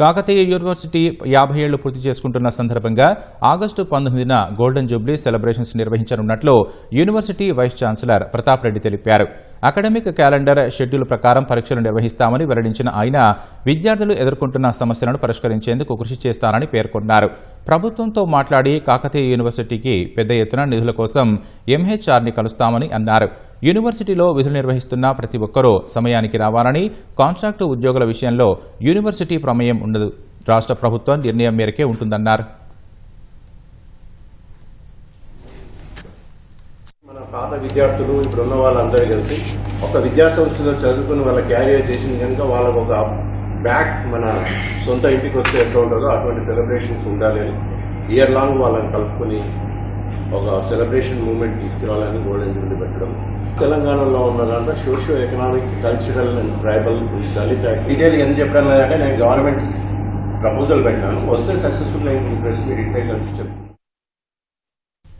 Kakatiya university యాభై ఏళ్ళు పూర్తి చేసుకుంటున్న సందర్భంగా ఆగస్టు పంతొమ్మిదిన గోల్డెన్ జూబ్లీ సెలబ్రేషన్స్ నిర్వహించనున్నట్లు university vice chancellor Pratap Reddy తెలిపారు. అకాడమిక్ క్యాలెండర్ షెడ్యూల్ ప్రకారం పరీక్షలు నిర్వహిస్తామని వెల్లడించిన ఆయన విద్యార్థులు ఎదుర్కొంటున్న సమస్యలను పరిష్కరించేందుకు కృషి చేస్తారని పేర్కొన్నారు. ప్రభుత్వంతో మాట్లాడి కాకతీయ యూనివర్సిటీకి పెద్ద ఎత్తున నిధుల కోసం ఎంహెచ్ఆర్ని కలుస్తామని అన్నారు. యూనివర్సిటీలో విధులు నిర్వహిస్తున్న ప్రతి ఒక్కరూ సమయానికి రావాలని కాంట్రాక్టు ఉద్యోగుల విషయంలో యూనివర్సిటీ ప్రమేయం ఉండదు. రాష్ట్ర ప్రభుత్వం నిర్ణయం మేరకే ఉంటుందన్నారు. మన పాత విద్యార్థులు ఇప్పుడు ఉన్న వాళ్ళందరూ కలిసి ఒక విద్యా సంస్థలో చదువుకుని వాళ్ళ క్యారియర్ చేసిన కనుక వాళ్ళకు ఒక బ్యాక్ మన సొంత ఇంటికి వస్తే ఎట్లా ఉంటుందో అటువంటి సెలబ్రేషన్స్ ఉండాలి అని ఇయర్ లాంగ్ వాళ్ళని కలుపుకొని ఒక సెలబ్రేషన్ మూమెంట్ తీసుకురావాలని గోల్డెన్ జూబ్లీ పెట్టడం. తెలంగాణలో ఉన్న దాంట్లో socio economic cultural and tribal Dalit detail ఎందుకు చెప్పడం లేదంటే నేను గవర్నమెంట్ ప్రపోజల్ పెట్టాను. వస్తే సక్సెస్ఫుల్ అయింది ప్రెస్ మీట్ ఇట్టే కలిసి చెప్తాను